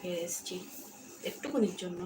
ফের এসছি একটুখানির জন্য।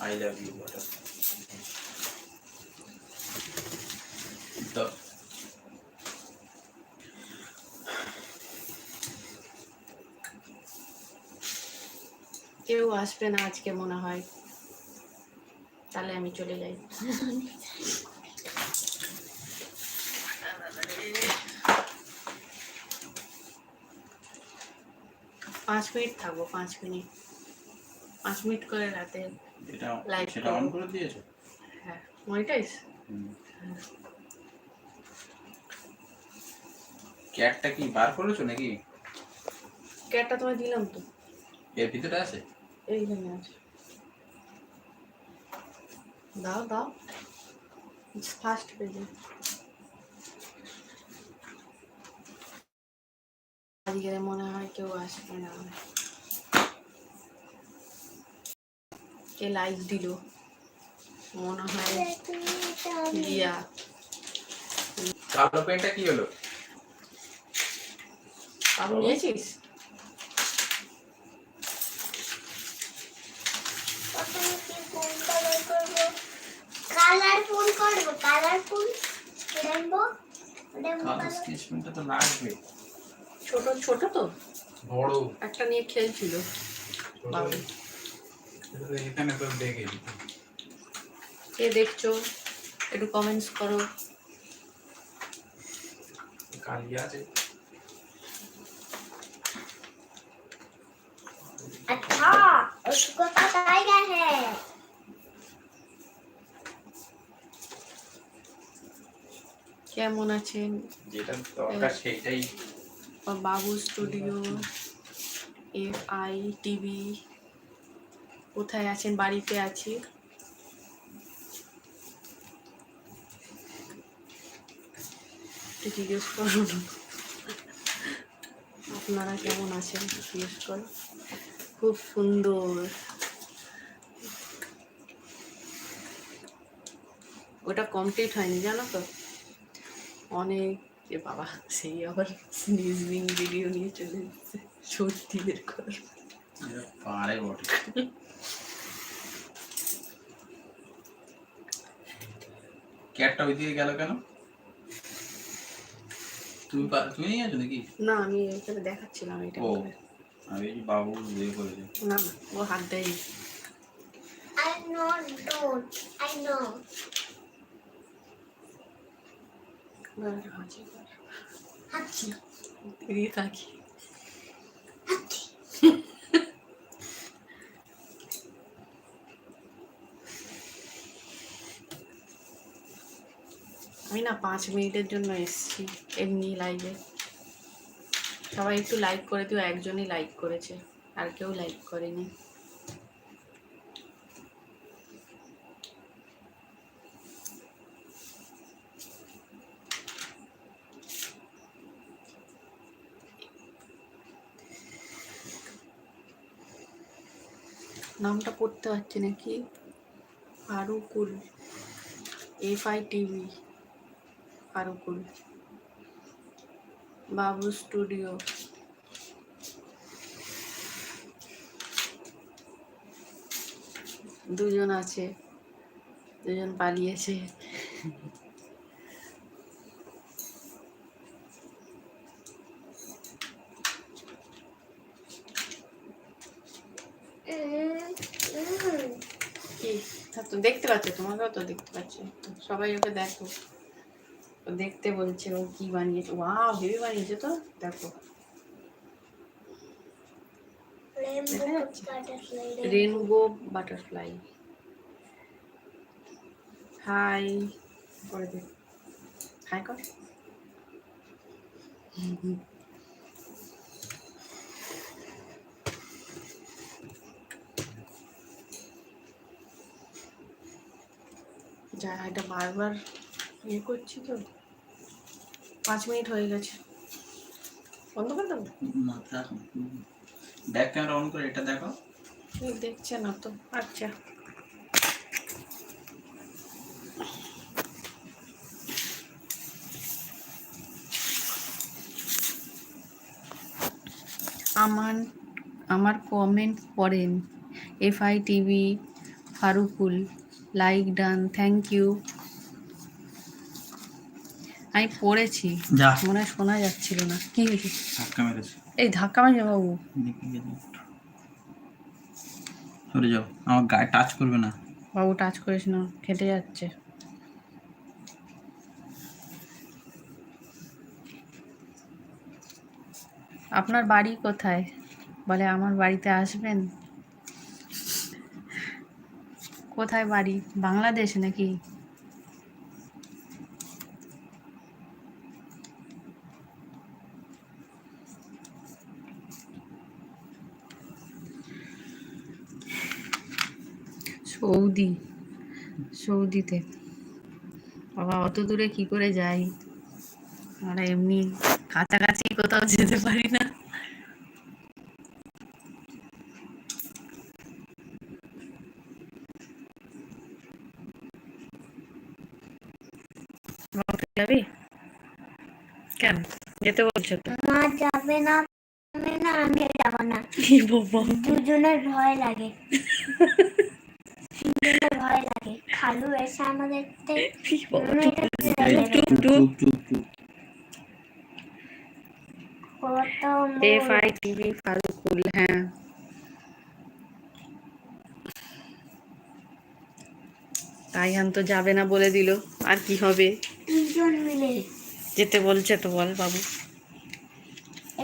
আই লাভ ইউ তো কেউ আসবে না আজকে মনে হয়। তাহলে আমি চলে যাই। পাঁচ মিনিট থাকব পাঁচ মিনিট। পাঁচ মিনিট করে রাতে এটা Live সেটা অন করে দিয়েছ? হ্যাঁ মনিটাইজ? ক্যাটটা কি বার করেছ নাকি? ক্যাটটা তোমায় দিলাম তো। এর ভিতরে আছে? এইখানে আছে দাও দাও। ফার্স্ট পেজে। আজকে মনে হয় কেউ আসবে না। কে লাইক দিল? মনে হয় দিয়া কালো পেনটা কি হলো? আপনি নিয়েছিস কালারফুল করব কালারফুল কিনবো। কালো স্কেচ পেনটা তো লাগবে। ছোট ছোট তো বড় একটা নিয়ে খেলছিল বাবু এখানে তো দেখে কে দেখছো একটু কমেন্টস করো কালি আছে अच्छा उसको पकाएगा है কেমন আছেন যেটা দরকার সেইটাই বাবু স্টুডিও এফ আই টিভি, কোথায় আছেন, বাড়িতে আছি। জিজ্ঞেস করুন। আপনারা কেমন আছেন? জিজ্ঞেস করুন। খুব সুন্দর। ওটা কমপ্লিট হয়নি, জানো তো? অনেক এ বাবা সেই আবার স্নিজিং ভিডিও নিয়ে চলে এসেছে। সত্যি বের কর পারে বটে। ক্যাটটা ওইদিকে গেল কেন? তুমি তুমি নিয়ে আছো নাকি? না আমি এখানে দেখাচ্ছিলাম এটা ও। আমি এই বাবু ইয়ে করেছে। না না ও হাত দেয়নি। I know don't I know আমি না পাঁচ মিনিটের জন্য এসেছি, এমনি লাইভে সবাই একটু লাইক করে দিও, একজনই লাইক করেছে, আর কেউ লাইক করেনি। নামটা পড়তে পারছি নাকি Farukul F I TV Farukul. Babu studio. দুজন আছে, দুজন পালিয়েছে. কি তা দেখতে পাচ্ছে তোমাকেও তো দেখতে পাচ্ছে। সবাই ওকে দেখো। দেখতে বলছে ও কি বানিয়েছে? ওয়াও হেভি বানিয়েছে তো দেখা। রেনবো বাটারফ্লাই হাই করে দে হাই কর। যা এটা বারবার ইয়ে করছি তো পাঁচ মিনিট হয়ে গেছে। বন্ধ করে দেবো দেখ ক্যামেরা অন করে এটা দেখো দেখছে না তো আচ্ছা। আমার আমার কমেন্ট পড়েন FI TV Farukul. Like done thank you আমি পড়েছি। মনে হয় শোনা যাচ্ছিল না। কি হয়েছে? ধাক্কা মেরেছে। এই ধাক্কা মারছে বাবু। সরে যাও। আমার গায়ে টাচ করবে না। বাবু টাচ করিস না। খেটে যাচ্ছে। আপনার বাড়ি কোথায়? বলে আমার বাড়িতে আসবেন? কোথায় বাড়ি? বাংলাদেশ নাকি? সৌদি, সৌদিতে। বাবা, অত দূরে কি করে যাই? আমরা এমনি কাছাকাছি কোথাও যেতে পারি না বাবা, তুই যাবি? কেন? যেতে বলছো তো। মা যাবে না যাবে না আমি যাব না। কি বাবা দুজনের ভয় লাগে। ভয় লাগে। খালু এসে আমাদের আমি এফ আই টিভি ফারুকুল হ্যাঁ। তাইহান তো যাবে না বলে দিল। আর কি হবে? তিনজন যেতে বলছে তো বল বাবু।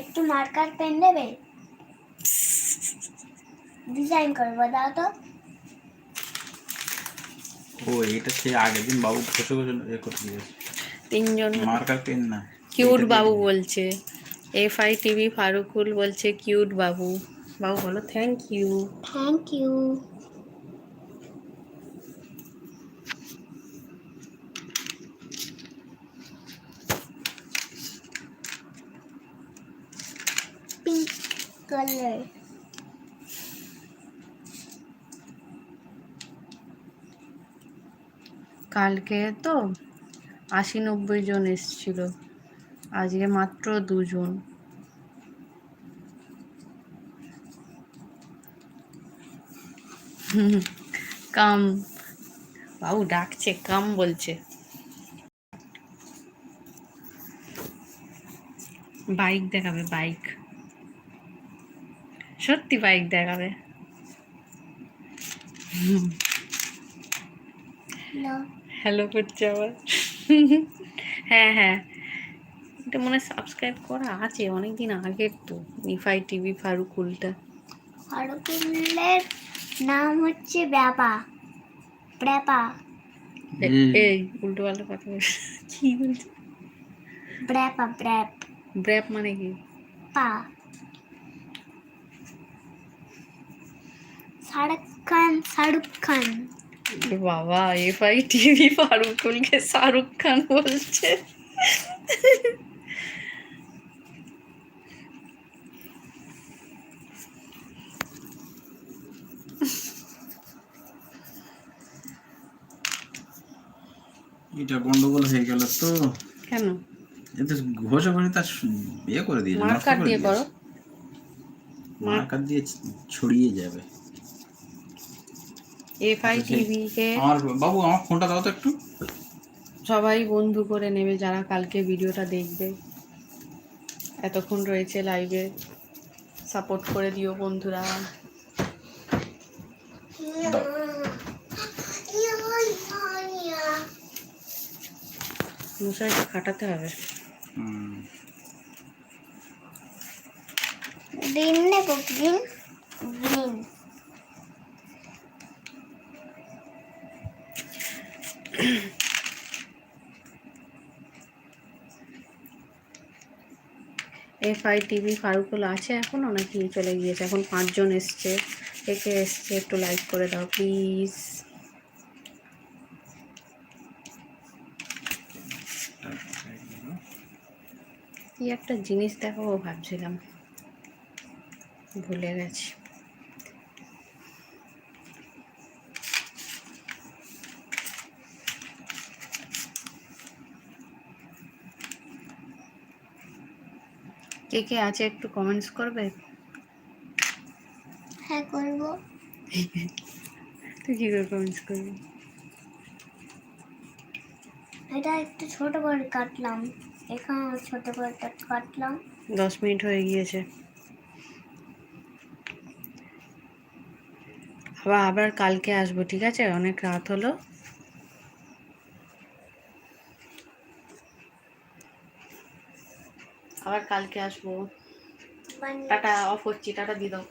একটু মার্কার পেন দেবে ডিজাইন করব দাও তো। ও এটা সে আগের দিন বাবু ঘষে ঘষে এ করে দিয়েছে তিনজন। মার্কার পেন না। কিউট বাবু বলছে। এফ আই টিভি ফারুকুল বলছে কিউট বাবু। বাবু বলো thank you thank you colour কালকে তো আশি নব্বই জন এসছিল। আজকে মাত্র দুজন। কাম, বাবু ডাকছে, কাম বলছে। বাইক দেখাবে, বাইক। সত্যি বাইক দেখাবে। হ্যালো করছে আবার। হ্যাঁ হ্যাঁ। এটা মনে সাবস্ক্রাইব করা আছে অনেক দিন আগের তো নিফাই টিভি ফারুকুলটা ফারুকুলের নাম হচ্ছে ব্যাপা। ব্যাপা। এই উল্টো পাল্টা কথা বলছে। কি বলছে? ব্যাপা ব্যাপ। ব্র্যাপ মানে কি? পা। শাহরুখ খান শাহরুখ খান এ বাবা এফআই টিভি ফারুকুলকে শাহরুখ খান বলছে এটা গন্ডগোল হয়ে গেল তো কেন এতে ঘষে ঘষে তার ইয়ে করে দিয়েছে মার্কার দিয়ে করো। মার্কার দিয়ে ছড়িয়ে যাবে এফআই টিভিকে আমার বাবু আমার ফোনটা দাও তো একটু। সবাই বন্ধু করে নেবে যারা কালকে ভিডিওটা দেখবে। এতক্ষণ রয়েছে লাইভে সাপোর্ট করে দিও বন্ধুরা। মশারিটা খাটাতে হবে। গ্রিন নেব green F I TV Farukul আছে এখন নাকি? চলে গিয়েছে। এখন পাঁচজন এসছে। একে এসছে, একটু লাইক করে দাও প্লিজ কি একটা জিনিস দেখাবো ভাবছিলাম। ভুলে গেছি। কে কে আছে একটু কমেন্টস করবে? হ্যাঁ করব। তুই কি করে কমেন্টস করবি? এটা একটু ছোট করে কাটলাম। এখানে ছোট করে কাটলাম। দশ মিনিট হয়ে গিয়েছে। আবার আবার কালকে আসব ঠিক আছে? অনেক রাত হলো। আবার কালকে আসব। টাটা অফ করছি টাটা দিয়ে দাও।